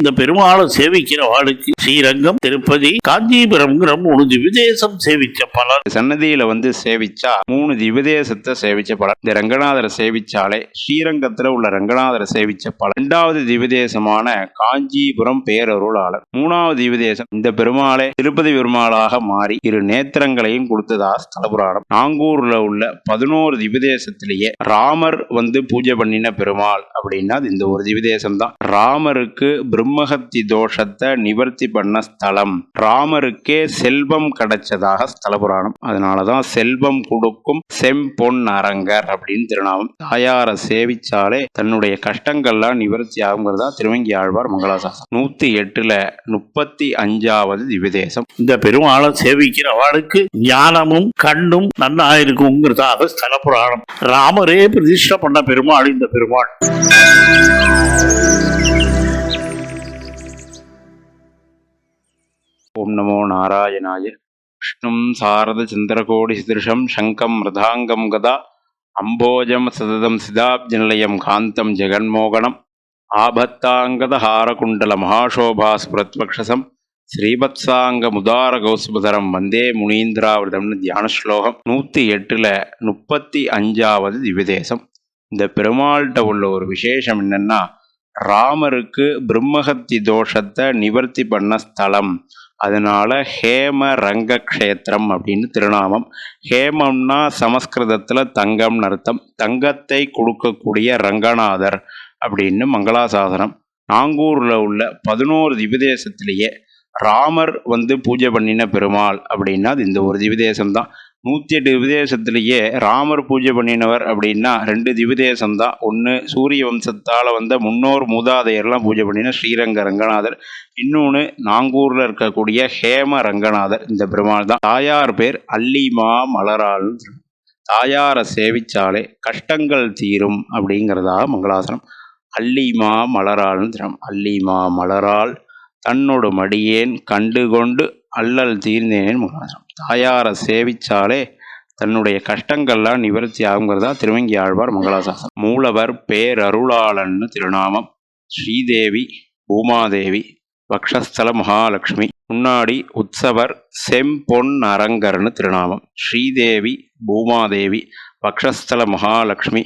இந்த பெருமாளை சேவிக்கிற வாளுக்கு ஸ்ரீரங்கம் திருப்பதி காஞ்சிபுரம்ங்கிற மூணு திவிதேசம் சேவிச்ச பலன். சன்னதியில வந்து சேவிச்சா மூணு திவிதேசத்தை சேவிச்ச பலன். இந்த ரங்கநாதரை சேவிச்சாலே ஸ்ரீரங்கத்துல உள்ள ரங்கநாதரை சேவிச்ச பலன். இரண்டாவது திவிதேசமான காஞ்சிபுரம் பேரருளாளர். மூணாவது திவிதேசம் இந்த பெருமாளை திருப்பதி பெருமாளாக மாறி இரு நேத்திரங்களையும் கொடுத்ததா ஸ்தலபுராணம். நாங்கூர்ல உள்ள பதினோரு திவிதேசத்திலேயே ராமர் வந்து பூஜை பண்ணின பெருமாள் அப்படின்னா இந்த ஒரு திவிதேசம் தான் ராமருக்கு பிரம்மஹத்தி தோஷத்தை நிவர்த்தி பண்ண ஸ்தலம். ராமருக்கே செல்வம் கிடைச்சதாக ஸ்தல புராணம் அதனாலதான் செல்வம் கொடுக்கும் செம்பொன் அரங்கர் அப்படின்னு திருநாமம். தாயாரை சேவிச்சாலே தன்னுடைய கஷ்டங்கள்லாம் நிவர்த்தி ஆகுங்கிறதா திருவங்கி ஆழ்வார் மங்களாசாசனம். நூத்தி எட்டுல முப்பத்தி அஞ்சாவது திவ்யதேசம். இந்த பெருமாளை சேவிக்கிற வாளுக்கு ஞானமும் கண்ணும் நன்னா இருக்குங்கிறதாக ஸ்தல புராணம் ராமரே பிரதிஷ்ட பண்ண பெருமாள் இந்த பெருமாள். ஓம் நமோ நாராயணாய. விஷ்ணும் சாரத சந்திரகோடி சிதிருஷம் சங்கம் மிருதாங்கம் கதா. அம்போஜம் சததம் சிதாப்ஜநிலையம் காந்தம் ஜெகன்மோகனம். ஆபத்தாங்கத ஹாரகுண்டல மகாசோபா ஸ்புரத்வக்ஷசம் ஸ்ரீபத்சாங்க முதார கௌஸ்பதரம் வந்தே முனீந்திராவிரதம்னு தியான ஸ்லோகம் நூற்றி எட்டில் முப்பத்தி அஞ்சாவது திவ்யதேசம். இந்த பெருமாள்கிட்ட உள்ள ஒரு விசேஷம் என்னன்னா ராமருக்கு பிரம்மஹத்தி தோஷத்தை நிவர்த்தி பண்ண ஸ்தலம். அதனால ஹேம ரங்க க்ஷேத்திரம் அப்படின்னு திருநாமம். ஹேமம்னா சமஸ்கிருதத்தில் தங்கம்னு அர்த்தம். தங்கத்தை கொடுக்கக்கூடிய ரங்கநாதர் அப்படின்னு மங்களாசாசனம். நாங்கூரில் உள்ள பதினோரு திவிதேசத்திலேயே ராமர் வந்து பூஜை பண்ணின பெருமாள் அப்படின்னா அது இந்த ஒரு திவிதேசம் தான் நூற்றி எட்டு திவிதேசத்திலேயே ராமர் பூஜை பண்ணினவர் அப்படின்னா ரெண்டு திவிதேசம் தான் ஒன்று சூரிய வம்சத்தால் வந்த முன்னோர் மூதாதையர்லாம் பூஜை பண்ணின ஸ்ரீரங்க ரங்கநாதர். இன்னொன்று நாங்கூரில் இருக்கக்கூடிய ஹேம ரங்கநாதர். இந்த பெருமாள் தான் தாயார் பேர் அல்லிமா மலராள்னு தாயாரை சேவிச்சாலே கஷ்டங்கள் தீரும் அப்படிங்கிறதா மங்களாசனம். அல்லிமா மலராள்னு சொல்லுவாங்க. அல்லிமா மலரால் தன்னோடு மடியேன் கண்டு கொண்டு அல்லல் தீர்ந்தேன் மங்களாசனம். தாயாரை சேவிச்சாலே தன்னுடைய கஷ்டங்கள்லாம் நிவர்த்தி ஆகுங்கிறதா திருவங்கி ஆழ்வார் மங்களாசாசனம். மூலவர் பேரருளாளன்னு திருநாமம். ஸ்ரீதேவி பூமாதேவி வக்ஷஸ்தல மகாலட்சுமி. முன்னாடி உற்சவர் செம்பொன் அரங்கர்னு திருநாமம். ஸ்ரீதேவி பூமாதேவி வக்ஷஸ்தல மகாலட்சுமி.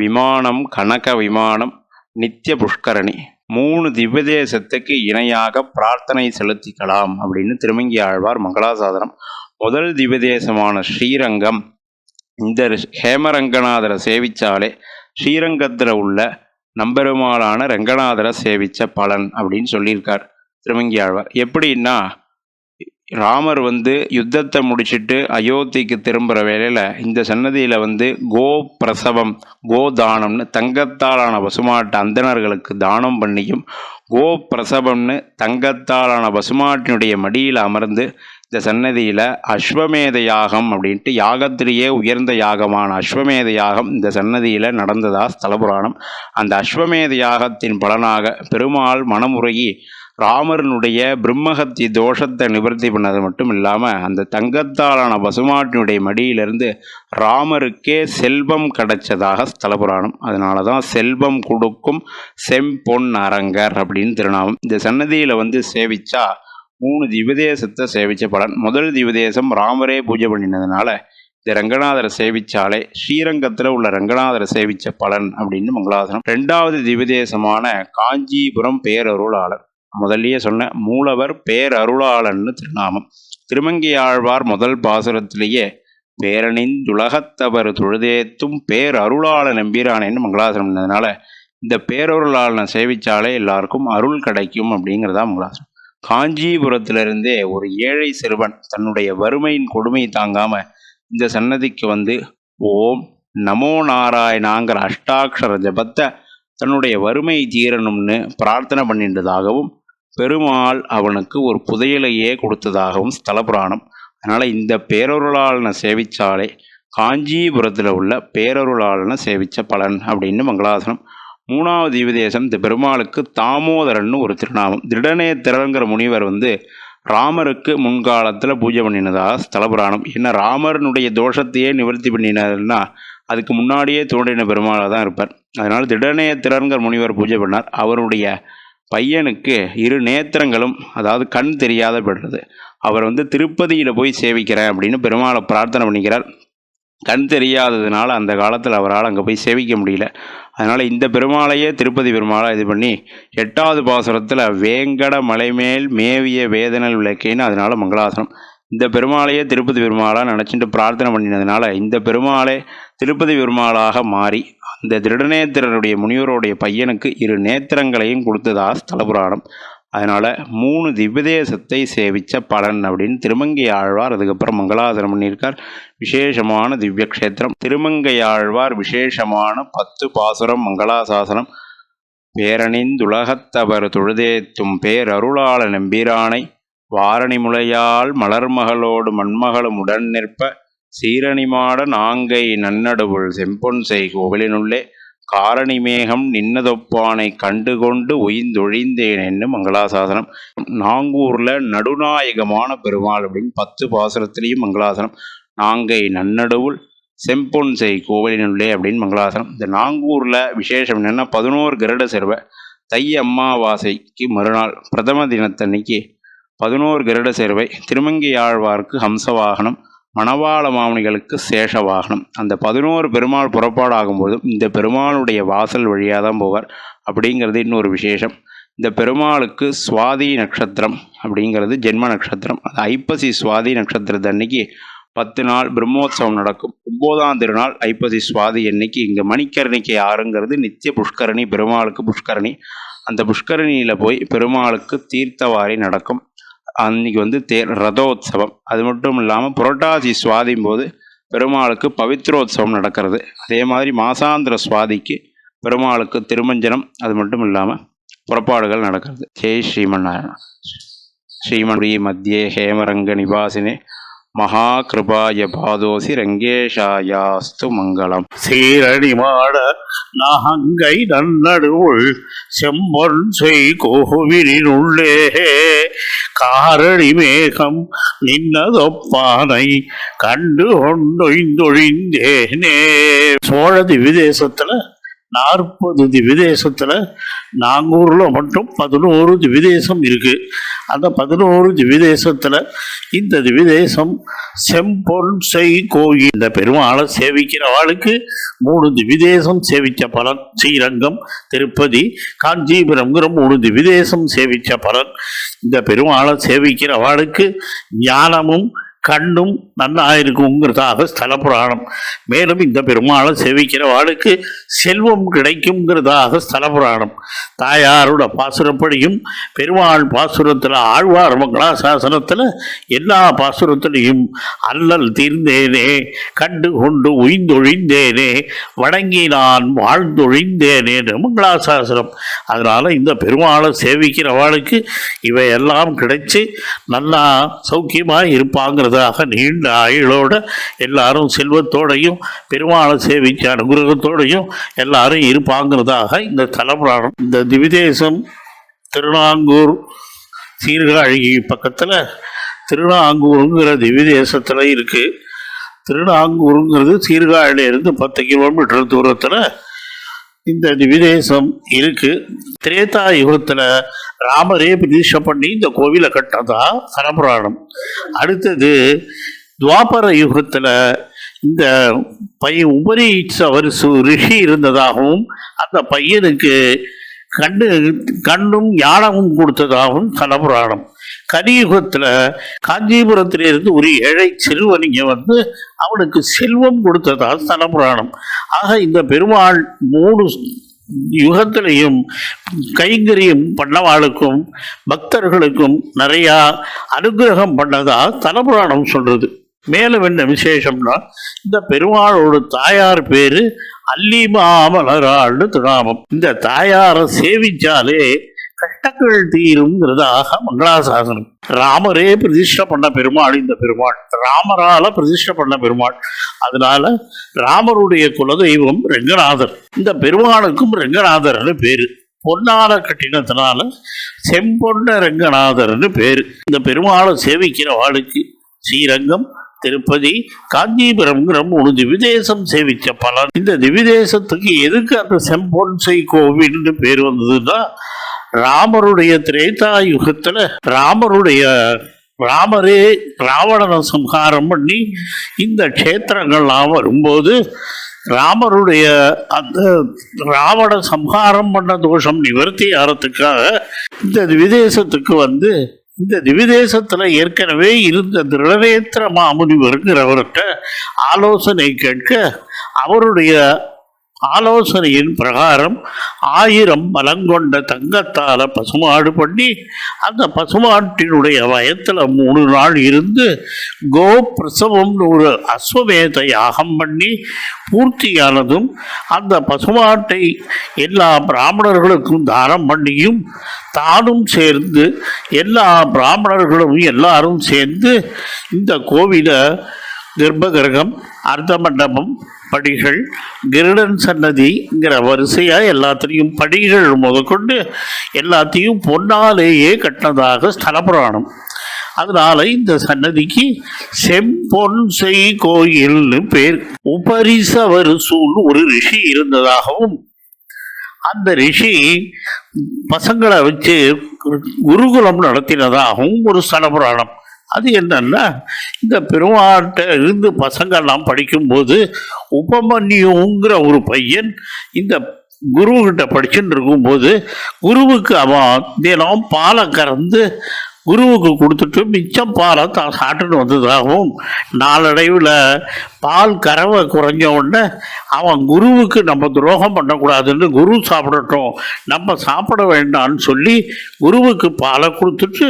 விமானம் கனக விமானம் நித்திய புஷ்கரணி. மூணு திவ்யதேசத்துக்கு இணையாக பிரார்த்தனை செலுத்திக்கலாம் அப்படின்னு திருமங்கி ஆழ்வார் மங்களாசாதனம் முதல் திவதேசமான ஸ்ரீரங்கம். இந்த ரிஷ்- ஹேமரங்கநாதரை சேவிச்சாலே ஸ்ரீரங்கத்தில் உள்ள நம்பெருமாளான ரங்கநாதரை சேவித்த பலன் அப்படின்னு சொல்லியிருக்கார் திருமங்கி ஆழ்வார் எப்படின்னா ராமர் வந்து யுத்தத்தை முடிச்சுட்டு அயோத்திக்கு திரும்புகிற வேலையில் இந்த சன்னதியில் வந்து கோ பிரசவம் கோ தானம்னு தங்கத்தாலான பசுமாட்டு அந்தணர்களுக்கு தானம் பண்ணியும் கோ பிரசவம்னு தங்கத்தாலான பசுமாட்டினுடைய மடியில் அமர்ந்து இந்த சன்னதியில் அஸ்வமேத யாகம் அப்படின்ட்டு யாகத்திலேயே உயர்ந்த யாகமான அஸ்வமேத யாகம் இந்த சன்னதியில் நடந்ததா ஸ்தலபுராணம். அந்த அஸ்வமேத யாகத்தின் பலனாக பெருமாள் மனமுறையி ராமரனுடைய பிரம்மஹத்தி தோஷத்தை நிவர்த்தி பண்ணது மட்டும் இல்லாமல் அந்த தங்கத்தாலான பசுமாட்டினுடைய மடியிலிருந்து ராமருக்கே செல்வம் கிடைச்சதாக ஸ்தலபுராணம். அதனால தான் செல்வம் கொடுக்கும் செம்பொன் அரங்கர் அப்படின்னு திருநாமம். இந்த சன்னதியில் வந்து சேவிச்சா மூணு திவதேசத்தை சேவித்த பலன். முதல் திவதேசம் ராமரே பூஜை பண்ணினதுனால இந்த ரங்கநாதரை சேவிச்சாலே ஸ்ரீரங்கத்தில் உள்ள ரங்கநாதரை சேவித்த பலன் அப்படின்னு மங்களாசனம். ரெண்டாவது திவதேசமான காஞ்சிபுரம் பேரருளாளர். முதல்லயே சொன்ன மூலவர் பேரருளாளன்னு திருநாமம். திருமங்கை ஆழ்வார் முதல் பாசுரத்திலேயே பேரணிந்துலகத்தவர் தொழுதேத்தும் பேரருளாளன் எம்பிரானேன்னு மங்களாசனம் பண்ணதுனால இந்த பேரருளாளனை சேவிச்சாலே எல்லாருக்கும் அருள் கிடைக்கும் அப்படிங்கிறதா மங்களாசனம். காஞ்சிபுரத்திலிருந்தே ஒரு ஏழை சிறுவன் தன்னுடைய வறுமையின் கொடுமை தாங்காம இந்த சன்னதிக்கு வந்து ஓம் நமோ நாராயணாங்கிற அஷ்டாட்சர ஜபத்தை தன்னுடைய வறுமை தீரணும்னு பிரார்த்தனை பண்ணிட்டதாகவும் பெருமாள் அவனுக்கு ஒரு புதையலையே கொடுத்ததாகவும் ஸ்தல புராணம் அதனால் இந்த பேரருளாளனை சேவிச்சாலே காஞ்சிபுரத்தில் உள்ள பேரருளாளனை சேவித்த பலன் அப்படின்னு மங்களாசனம் மூணாவது திவதேசம் இந்த பெருமாளுக்கு தாமோதரன்னு ஒரு திருநாமம். திருடநேத்திரங்கிற முனிவர் வந்து ராமருக்கு முன்காலத்தில் பூஜை பண்ணினதாக ஸ்தலபுராணம் என்ன ஏன்னா ராமரனுடைய தோஷத்தையே நிவர்த்தி பண்ணினார்னா அதுக்கு முன்னாடியே தோன்றின பெருமாளாக தான் இருப்பார். அதனால் திடநேத்திரங்கிற முனிவர் பூஜை பண்ணார். அவருடைய பையனுக்கு இரு நேத்திரங்களும் அதாவது கண் தெரியாத பெற்றது. அவர் வந்து திருப்பதியில் போய் சேவிக்கிறேன் அப்படின்னு பெருமாளை பிரார்த்தனை பண்ணிக்கிறார். கண் தெரியாததுனால அந்த காலத்தில் அவரால் அங்கே போய் சேவிக்க முடியல. அதனால் இந்த பெருமாளையே திருப்பதி பெருமாளாக இது பண்ணி எட்டாவது பாசுரத்தில் வேங்கட மலைமேல் மேவிய வேதனல் விளக்கேன்னு அதனால் மங்களாசனம். இந்த பெருமாளையே திருப்பதி பெருமாளாக நினச்சிட்டு பிரார்த்தனை பண்ணினதுனால இந்த பெருமாளே திருப்பதி பெருமாளாக மாறி அந்த திருடநேத்திரருடைய முனிவருடைய பையனுக்கு இரு நேத்திரங்களையும் கொடுத்ததாக ஸ்தலபுராணம். அதனால் மூணு திவ்யதேசத்தை சேவித்த பலன் அப்படின்னு திருமங்கை ஆழ்வார் அதுக்கப்புறம் மங்களாசனம் பண்ணியிருக்கார். விசேஷமான திவ்ய க்ஷேத்திரம் திருமங்கை ஆழ்வார் விசேஷமான பத்து பாசுரம் மங்களாசாசனம். பேரணிந்துலகத்தவர் தொழுதேத்தும் பேரருளாள நம்பிரானை. வாரணிமுலையால் மலர்மகளோடு மண்மகளும் உடன் நிற்ப. சீரணிமாட நாங்கை நன்னடுவுள் செம்பொன்செய் கோவிலினுள்ளே. காரணி மேகம் நின்னதொப்பானை கண்டுகொண்டு உயிந்தொழிந்தேன் என்று மங்களாசாசனம். நாங்கூரில் நடுநாயகமான பெருமாள் அப்படின்னு பத்து பாசுரத்திலையும் மங்களாசனம் நாங்கை நன்னடுவுள் செம்பொன்சை கோவிலினுள்ளே அப்படின்னு மங்களாசனம் இந்த நாங்கூரில் விசேஷம் என்னென்னா பதினோரு கருட செருவை. தை அம்மாவாசைக்கு மறுநாள் பிரதம தினத்தன்னைக்கு பதினோரு கருட சேர்வை திருமங்கை ஆழ்வார்க்கு ஹம்ச வாகனம் மணவாள மாமணிகளுக்கு சேஷ வாகனம் அந்த பதினோரு பெருமாள் புறப்பாடு ஆகும்போதும் இந்த பெருமாளுடைய வாசல் வழியாக தான் போவார் அப்படிங்கிறது இன்னொரு விசேஷம். இந்த பெருமாளுக்கு சுவாதி நட்சத்திரம் அப்படிங்கிறது ஜென்ம நட்சத்திரம். அது ஐப்பசி சுவாதி நட்சத்திரத்து அன்னைக்கு பத்து நாள் பிரம்மோத்சவம் நடக்கும். ஒம்போதாம் திருநாள் ஐப்பசி சுவாதி அன்னைக்கு இங்கே மணிக்கரணிக்கு ஆறுங்கிறது நித்திய புஷ்கரணி பெருமாளுக்கு புஷ்கரணி. அந்த புஷ்கரணியில் போய் பெருமாளுக்கு தீர்த்தவாரி நடக்கும். அன்னைக்கு வந்து தேர் ரதோத்சவம் அது மட்டும் இல்லாமல் புரட்டாசி சுவாதியும் போது பெருமாளுக்கு பவித்ரோத்சவம் நடக்கிறது அதே மாதிரி மாசாந்திர சுவாதிக்கு பெருமாளுக்கு திருமஞ்சனம் அது மட்டும் இல்லாமல் புறப்பாடுகள் நடக்கிறது ஜெய் ஸ்ரீமன் நாராயணா ஸ்ரீமணி மத்தியே ஹேமரங்க நிவாசினே மகாகிருபாய பாதோசி ரங்கேஷாயாஸ்து மங்களம். சீரணி மாட நகங்கை நன்னடுவுள் செம்பொன் செய் கோவிலினுள்ளே காரணி மேகம் நின்னதொப்பானை கண்டு கொண்டொழிந்தொழிந்தேனே சோழ திவிதேசத்துல நாற்பது விதேசத்தில் நாங்கூரில் மட்டும் பதினோரு திவிதேசம் இருக்குது அந்த பதினோரு விதேசத்தில் இந்த திவிதேசம் செம்பொன் செய் கோயில் இந்த பெருமாளை சேவிக்கிறவாளுக்கு மூணு திவிதேசம் சேவித்த பலன். ஸ்ரீரங்கம் திருப்பதி காஞ்சிபுரம்ங்கிற மூணு திவிதேசம் சேவித்த பலன். இந்த பெருமாளை சேவிக்கிறவாளுக்கு ஞானமும் கண்ணும் நன்னாயிருக்குங்கிறதாக ஸ்தல புராணம் மேலும் இந்த பெருமாளை சேவிக்கிறவாளுக்கு செல்வம் கிடைக்குங்கிறதாக ஸ்தல புராணம் தாயாரோட பாசுரப்படியும் பெருமாள் பாசுரத்தில் ஆழ்வார் மங்களாசாசனத்தில் எல்லா பாசுரத்திலையும் அல்லல் தீர்ந்தேனே கண்டு கொண்டு உய்ந்தொழிந்தேனே வணங்கி நான் வாழ்ந்தொழிந்தேனே மங்களாசாசனம். அதனால் இந்த பெருமாளை சேவிக்கிறவாளுக்கு இவையெல்லாம் கிடைச்சி நல்லா சௌக்கியமாக இருப்பாங்கிறதாக நீண்ட ஆயுளோட எல்லாரும் செல்வத்தோடையும் பெருமாளை சேவிச்ச அனுகிரகத்தோடையும் எல்லாரும் இருப்பாங்கிறதாக இந்த தலைமுறாடம் இந்த திவிதேசம் திருநாங்கூர் சீர்காழி பக்கத்தில் திருநாங்கூருங்கிற திவிதேசத்தில் இருக்குது திருநாங்கூருங்கிறது சீர்காழியிலேருந்து பத்து கிலோமீட்டர் தூரத்தில் இந்த திவிதேசம் இருக்கு. திரேதா யுகத்தில் ராமரே பிரதிஷ்டை பண்ணி இந்த கோவிலை கட்டதா சரபுராணம் அடுத்தது துவாபர யுகத்தில் இந்த பையன் உபரி அவர் ரிஷி இருந்ததாகவும் அந்த பையனுக்கு கண்ணு கண்ணும் ஞானமும் கொடுத்ததாகவும் தலபுராணம் கலியுகத்தில் காஞ்சிபுரத்திலிருந்து ஒரு ஏழை செல்வனிங்க வந்து அவனுக்கு செல்வம் கொடுத்ததால் தலபுராணம். ஆக இந்த பெருமாள் மூணு யுகத்திலையும் கைங்கரியம் பண்ணவாளுக்கும் பக்தர்களுக்கும் நிறையா அனுகிரகம் பண்ணதா தலபுராணம் சொல்றது. மேலும் என்ன விசேஷம்னா இந்த பெருமாளோட தாயார் பேரு அல்லிமாமலராள்னு திருநாமம். இந்த தாயாரை சேவிச்சாலே கட்டங்கள் தீருங்கிறதாக மங்களாசாசனம். ராமரே பிரதிஷ்டை பண்ண பெருமாள் இந்த பெருமாள். ராமரால பிரதிஷ்டை பண்ண பெருமாள். அதனால ராமருடைய குலதெய்வம் ரெங்கநாதர். இந்த பெருமாளுக்கும் ரெங்கநாதர்னு பேரு. பொன்னால கட்டினதுனால செம்பொன்ன ரெங்கநாதர்னு பேரு. இந்த பெருமாளை சேவிக்கிற வாளுக்கு ஸ்ரீரங்கம் திருப்பதி காஞ்சிபுரம்ங்கிற மூணு திவிதேசம் சேவிச்ச பலன். இந்த திவிதேசத்துக்கு எதுக்கு அந்த செம்பொன்சை கோவில்னு பேர் வந்ததுன்னா ராமருடைய திரேதா யுகத்துல ராமருடைய ராமரே ராவணனை சம்ஹாரம் பண்ணி இந்த க்ஷேத்திரங்கள்லாம் வரும்போது ராமருடைய அந்த ராவண சம்ஹாரம் பண்ண தோஷம் நிவர்த்தி ஆகிறதுக்காக இந்த விதேசத்துக்கு வந்து இந்த திவிதேசத்தில் ஏற்கனவே இருந்த திருடநேத்திர மாமுனிவருங்கிறவர்கிட்ட ஆலோசனை கேட்க அவருடைய ஆலோசனையின் பிரகாரம் ஆயிரம் மலங்கொண்ட தங்கத்தால பசுமாடு பண்ணி அந்த பசுமாட்டினுடைய வயத்தில் மூணு நாள் இருந்து கோ பிரசவம்னு ஒரு அஸ்வமேத யாகம் பண்ணி பூர்த்தியானதும் அந்த பசுமாட்டை எல்லா பிராமணர்களுக்கும் தானம் பண்ணியும் தானும் சேர்ந்து எல்லா பிராமணர்களும் எல்லாரும் சேர்ந்து இந்த கோவிலை கர்ப்பகிரகம் அர்த்த மண்டபம் படிகள் கிருடன் சன்னதிங்கிற வரிசையாக எல்லாத்திலையும் படிகள் முதற்கொண்டு எல்லாத்தையும் பொன்னாலேயே கட்டினதாக ஸ்தல புராணம் அதனால இந்த சன்னதிக்கு செம்பொன் செய் கோயில்னு பேர். உபரிசவர் சூழ் ஒரு ரிஷி இருந்ததாகவும் அந்த ரிஷி பசங்களை வச்சு குருகுலம் நடத்தினதாகவும் ஒரு ஸ்தல புராணம் அது என்னன்னா இந்த பெருமாட்ட இருந்து பசங்கள்லாம் படிக்கும்போது உபமன்யுங்கிற ஒரு பையன் இந்த குருக்கிட்ட படிச்சுட்டு இருக்கும்போது குருவுக்கு அவன் தினம் பாலை கறந்து குருவுக்கு கொடுத்துட்டு மிச்சம் பாலை தான் சாப்பிட்டுன்னு வந்ததாகவும் நாளடைவில் பால் கறவை குறைஞ்ச உடனே அவன் குருவுக்கு நம்ம துரோகம் பண்ணக்கூடாதுன்னு குரு சாப்பிடட்டும் நம்ம சாப்பிட வேண்டாம்னு சொல்லி குருவுக்கு பாலை கொடுத்துட்டு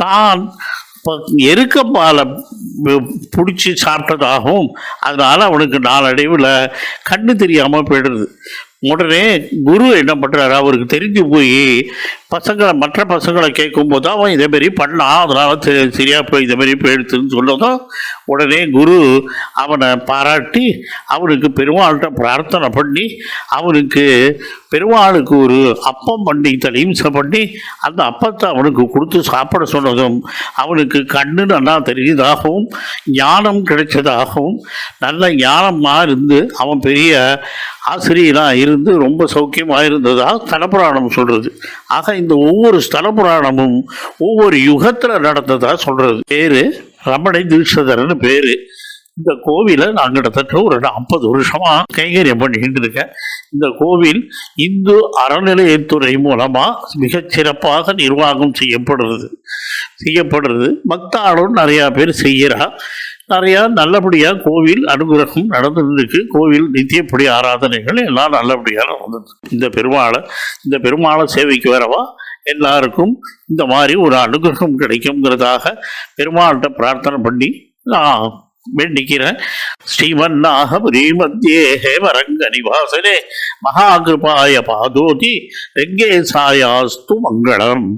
தான் எருக்க பாலை பிடிச்சி சாப்பிட்டதாகவும் அதனால் அவனுக்கு நாளடைவில் கண்ணு தெரியாமல் போயிடுது. உடனே குரு என்ன பண்ணுறாரு அவருக்கு தெரிஞ்சு போய் பசங்களை மற்ற பசங்களை கேட்கும்போது அவன் இதேமாரி பண்ணான். அதனால் தெ- போய் இதேமாரி மாதிரி போயிடுத்துன்னு சொல்லதும் உடனே குரு அவனை பாராட்டி அவனுக்கு பெருமாள்கிட்ட பிரார்த்தனை பண்ணி அவனுக்கு பெருமாளுக்கு ஒரு அப்பம் பண்ணி தலீம்சை பண்ணி அந்த அப்பத்தை அவனுக்கு கொடுத்து சாப்பிட சொன்னதும் அவனுக்கு கண்ணு நல்லா தெரிஞ்சதாகவும் ஞானம் கிடைச்சதாகவும் நல்ல ஞானமாக இருந்து அவன் பெரிய ஆசிரியனாக இருந்து ரொம்ப சௌக்கியமாக இருந்ததாக ஸ்தலபுராணம் சொல்கிறது ஆக இந்த ஒவ்வொரு ஸ்தல புராணமும் ஒவ்வொரு யுகத்தில் நடந்ததாக சொல்கிறது பேர் ரமணை தீட்சதர்னு பேர். இந்த கோவிலை நான் கிட்டத்தட்ட ஒரு ஐம்பது வருஷமாக கைங்கரியம் பண்ணிக்கிட்டு இருக்கேன். இந்த கோவில் இந்து அறநிலையத்துறை மூலமாக மிகச் சிறப்பாக நிர்வாகம் செய்யப்படுறது. செய்யப்படுறது. பக்தாளும் நிறையா பேர் செய்கிறா நிறையா நல்லபடியாக கோவில் அனுகிரகம் நடந்துருக்கு கோவில் நித்தியப்படி ஆராதனைகள் எல்லாம் நல்லபடியாக நடந்தது இந்த பெருமாளை இந்த பெருமாளை சேவைக்கு வரவா? எல்லாருக்கும் இந்த மாதிரி ஒரு அனுகிரகம் கிடைக்குங்கிறதாக பெருமாள்கிட்ட பிரார்த்தனை பண்ணி நான் வேண்டிக்கிறேன். ஸ்ரீமன் நாகபுரி மத்தியே ஹேமரங்க நிவாசனே மகாகிருபாய பாதோதி ரெங்கேசாயாஸ்து மங்களம்.